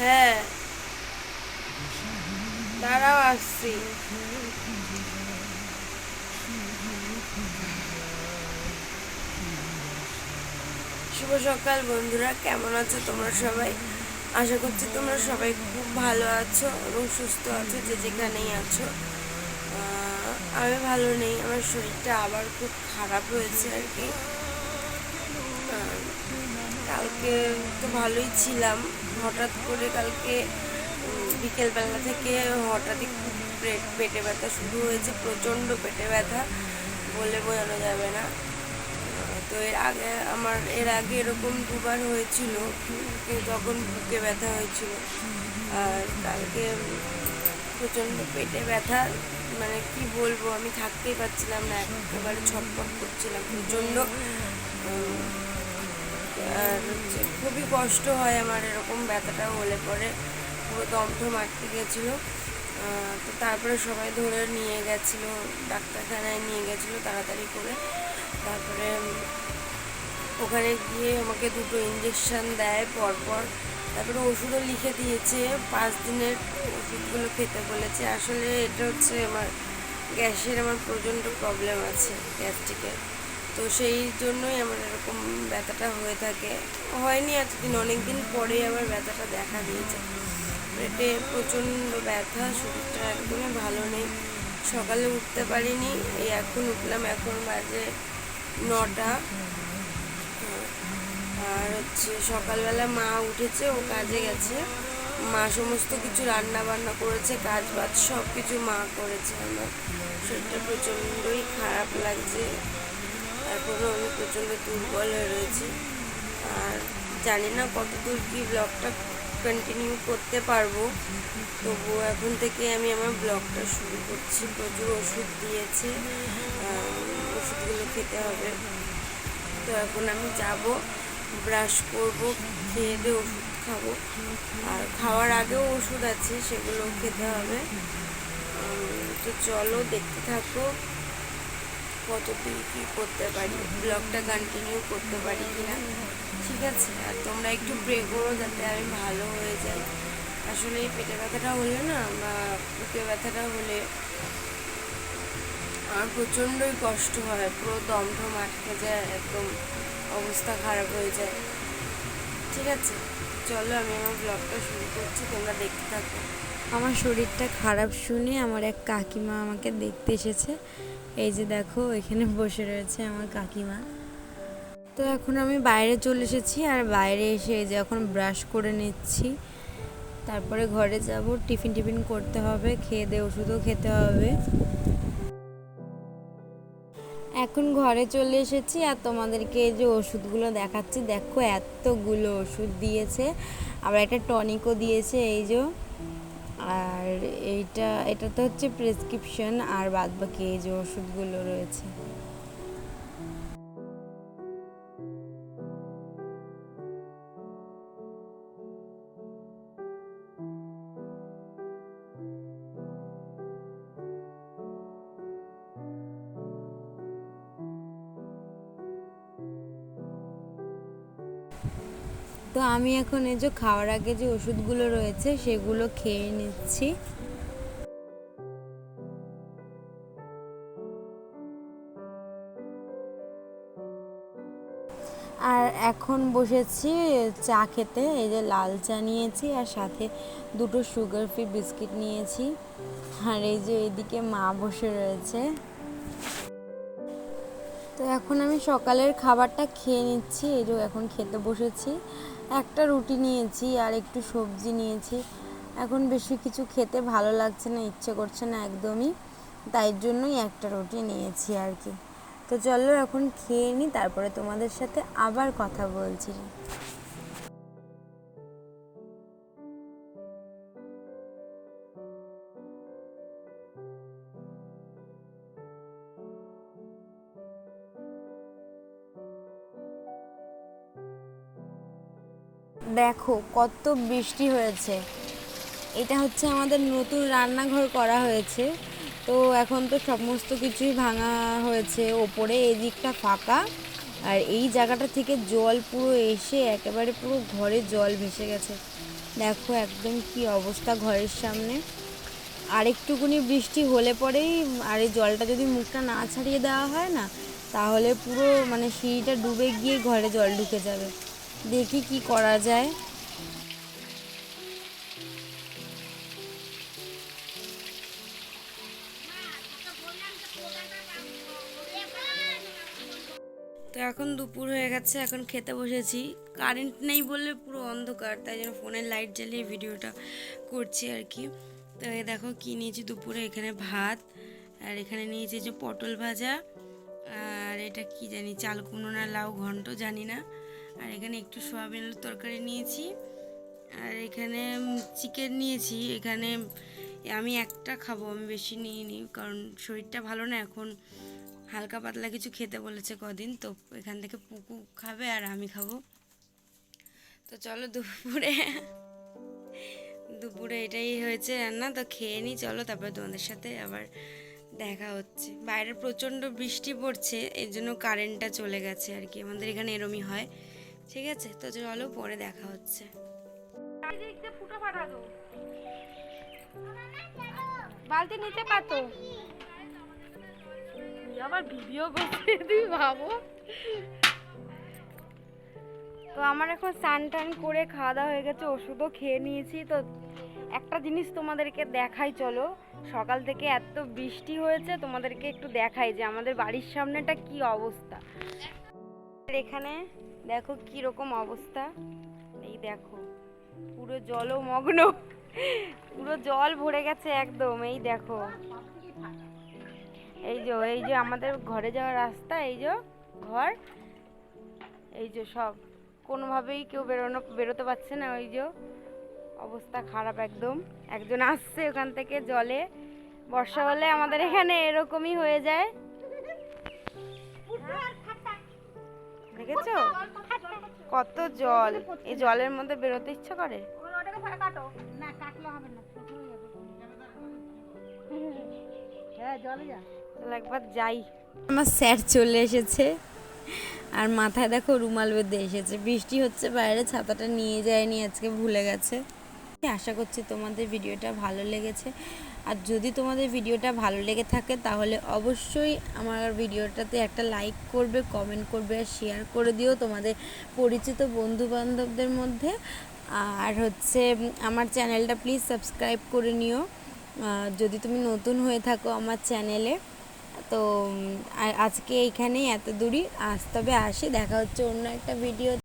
হ্যাঁ। দাঁড়াও আসছি। শুভ সকাল বন্ধুরা, কেমন আছো তোমরা সবাই? আশা করছি তোমরা সবাই খুব ভালো আছো এবং সুস্থ আছো, যে যেখানেই আছো। আমি ভালো নেই, আমার শরীরটা আবার খুব খারাপ হয়েছে আর কি। কালকে তো ভালোই ছিলাম। হঠাৎ করে কালকে বিকেলবেলা থেকে হঠাৎই খুব পেটে ব্যথা শুরু হয়েছে, প্রচণ্ড পেটে ব্যথা, বলে বোঝানো যাবে না। তো এর আগে, আমার, এর আগে এরকম দুবার হয়েছিল তখন বুকে ব্যথা হয়েছিল। আর কালকে, প্রচণ্ড পেটে ব্যথা মানে কি বলব, আমি থাকতেই পারছিলাম না, একেবারে ছটফট করছিলাম, প্রচণ্ড আর হচ্ছে খুবই কষ্ট হয় আমার এরকম ব্যথাটা হলে পরে। পুরো দমঠম আটকে গেছিল। তো তারপরে সবাই ধরে নিয়ে গেছিল, ডাক্তারখানায় নিয়ে গেছিল তাড়াতাড়ি করে। তারপরে ওখানে গিয়ে আমাকে দুটো ইঞ্জেকশন দেয় পরপর। তারপরে ওষুধও লিখে দিয়েছে, পাঁচ দিনের ওষুধগুলো খেতে বলেছে। আসলে এটা হচ্ছে আমার গ্যাসের আমার প্রচণ্ড প্রবলেম আছে, গ্যাস্ট্রিকের। তো সেই জন্যই আমার এরকম ব্যথাটা হয়ে থাকে। হয়নি এতদিন অনেক দিন পরেই আবার ব্যথাটা দেখা দিয়েছে। পেটে প্রচণ্ড ব্যথা, শরীরটা একদমই ভালো নেই। সকালে উঠতে পারিনি, এই এখন উঠলাম, এখন বাজে নটা। আর হচ্ছে সকালবেলা মা উঠেছে, ও কাজে গেছে। মা সমস্ত কিছু রান্না বান্না করেছে কাজ বাজ সব কিছু মা করেছে। আমার শরীরটা প্রচণ্ডই খারাপ লাগছে। এখনও আমি প্রচণ্ড দুর্বল হয়ে রয়েছি। আর জানি না কতদূর কি ব্লগটা কন্টিনিউ করতে পারব। তবুও এখন থেকে আমি আমার ব্লগটা শুরু করছি। প্রচুর ওষুধ দিয়েছে। ওষুধগুলো খেতে হবে। তো এখন আমি যাব ব্রাশ করব, খেয়ে দিয়ে ওষুধ খাব। আর খাওয়ার আগেও ওষুধ আছে সেগুলো খেতে হবে। তো চলো, দেখতে থাকো। কতদূর কী করতে পারি ব্লগটা কন্টিনিউ করতে পারি কিনা। ঠিক আছে, আর তোমরা একটু প্রে করো যাতে আমি ভালো হয়ে যাই। আসলে এই পেটে ব্যথাটা হলে না, বা বুকে ব্যথাটা হলে আমার প্রচণ্ডই কষ্ট হয়, পুরো দমঠম আটকে যায়, একদম অবস্থা খারাপ হয়ে যায়। ঠিক আছে, চলো আমি আমার ব্লগটা শুরু করছি, তোমরা দেখতে থাকো। আমার শরীরটা খারাপ শুনে আমার এক কাকিমা আমাকে দেখতে এসেছে। এই যে দেখো, এখানে বসে রয়েছে আমার কাকিমা। তো এখন আমি বাইরে চলে এসেছি আর বাইরে এসে এই যে এখন ব্রাশ করে নিচ্ছি। তারপরে ঘরে যাব, টিফিন টিফিন করতে হবে, খেয়ে দিয়ে ওষুধও খেতে হবে। এখন ঘরে চলে এসেছি আর তোমাদেরকে এই যে ওষুধগুলো দেখাচ্ছি। দেখো, এতগুলো ওষুধ দিয়েছে। আবার একটা টনিকও দিয়েছে, এই যে। আর এইটা এটা তো হচ্ছে প্রেসক্রিপশন আর বাদ বাকি এই যে ওষুধগুলো রয়েছে। তো আমি এখন এই যে খাওয়ার আগে যে ওষুধগুলো রয়েছে, সেগুলো খেয়ে নিচ্ছি। আর এখন বসেছি চা খেতে, এই যে লাল চা নিয়েছি, আর সাথে দুটো সুগার ফ্রি বিস্কিট নিয়েছি। আর এই যে এদিকে মা বসে রয়েছে। এখন আমি সকালের খাবারটা খেয়ে নিচ্ছি, এই যে এখন খেতে বসেছি। একটা রুটি নিয়েছি আর একটু সবজি নিয়েছি। এখন বেশি কিছু খেতে ভালো লাগছে না, ইচ্ছে করছে না একদমই। তাই জন্যই একটা রুটি নিয়েছি আর কি। তো চলো এখন খেয়ে নিই তারপরে তোমাদের সাথে আবার কথা বলছি। দেখো, কত বৃষ্টি হয়েছে। এটা হচ্ছে আমাদের নতুন রান্নাঘর করা হয়েছে। তো এখন তো সমস্ত কিছুই ভাঙা হয়েছে। ওপরে এই দিকটা ফাঁকা। আর এই জায়গাটা থেকে জল পুরো এসে একেবারে পুরো ঘরে জল ভেসে গেছে। দেখো একদম কি অবস্থা ঘরের সামনে। আর একটুকুনি বৃষ্টি হলে পরেই আর এই জলটা যদি মুখটা না ছাড়িয়ে দেওয়া হয় না, তাহলে পুরো মানে সিঁড়িটা ডুবে গিয়ে ঘরে জল ঢুকে যাবে। দেখি কি করা যায়। তো এখন দুপুর হয়ে গেছে, এখন খেতে বসেছি। কারেন্ট নেই বলে পুরো অন্ধকার, তাই জন্য ফোনের লাইট জ্বালিয়ে ভিডিওটা করছি আর কি। তো এই দেখো কি নিয়েছি দুপুরে, এখানে ভাত, আর এখানে নিয়েছি যে পটল ভাজা, আর এটা কি জানি, চাল কুমড়ো না লাউ ঘন্ট জানি না। আর এখানে একটু সোয়াবিনের তরকারি নিয়েছি। আর এখানে চিকেন নিয়েছি। এখানে আমি একটা খাব, আমি বেশি নিইনি, কারণ শরীরটা ভালো না। এখন হালকা পাতলা কিছু খেতে বলেছে কদিন, তো এখান থেকে পুকু খাবে আর আমি খাব। তো চলো দুপুরে দুপুরে এটাই হয়েছে রান্না। তো খেয়ে নিই, চলো তারপর তোমাদের সাথে আবার দেখা হচ্ছে। বাইরে প্রচণ্ড বৃষ্টি পড়ছে, এর জন্য কারেন্টটা চলে গেছে আর কি। আমাদের এখানে এরমই হয়। ঠিক আছে, তো চলো পরে দেখা হচ্ছে। বালতি নিতে পারতো আবার ভিডিও করছে তুই ভাবো? তো আমার এখন স্নান টান করে খাওয়া দাওয়া হয়ে গেছে, ওষুধও খেয়ে নিয়েছি। তো একটা জিনিস তোমাদেরকে দেখাই, চলো। সকাল থেকে এত বৃষ্টি হয়েছে, তোমাদেরকে একটু দেখাই যে আমাদের বাড়ির সামনেটা কি অবস্থা। এখানে দেখো কি রকম অবস্থা। এই দেখো, পুরো জলমগ্ন পুরো জল ভরে গেছে একদম, এই দেখো। এই যে এই যে আমাদের ঘরে যাওয়ার রাস্তা, এই যে ঘর, এই যে সব। কোনোভাবেই কেউ বেরোনো, বেরোতে পারছে না, ওই যে অবস্থা খারাপ একদম। একজন আসছে ওখান থেকে জলে, বর্ষা হলে আমাদের এখানে এরকমই হয়ে যায়। দেখেছ? কত জল। এই জলের মধ্যে বেরোতে ইচ্ছা করে? একবার যাই। আমার স্যার চলে এসেছে। আর মাথায় দেখো রুমাল বেঁধে এসেছে। বৃষ্টি হচ্ছে বাইরে ছাতাটা নিয়ে যায়নি আজকে ভুলে গেছে। আশা করছি তোমাদের ভিডিওটা ভালো লেগেছে। আর যদি তোমাদের ভিডিওটা ভালো লেগে থাকে, তাহলে অবশ্যই আমার ভিডিওটাতে একটা লাইক করবে কমেন্ট করবে আর শেয়ার করে দিও তোমাদের পরিচিত বন্ধু বান্ধবদের মধ্যে। আর হচ্ছে, আমার চ্যানেলটা প্লিজ সাবস্ক্রাইব করে নিও। যদি তুমি নতুন হয়ে থাকো আমার চ্যানেলে, তো আজকে এইখানেই এত দূরই আজ তবে আসি, দেখা হচ্ছে অন্য একটা ভিডিও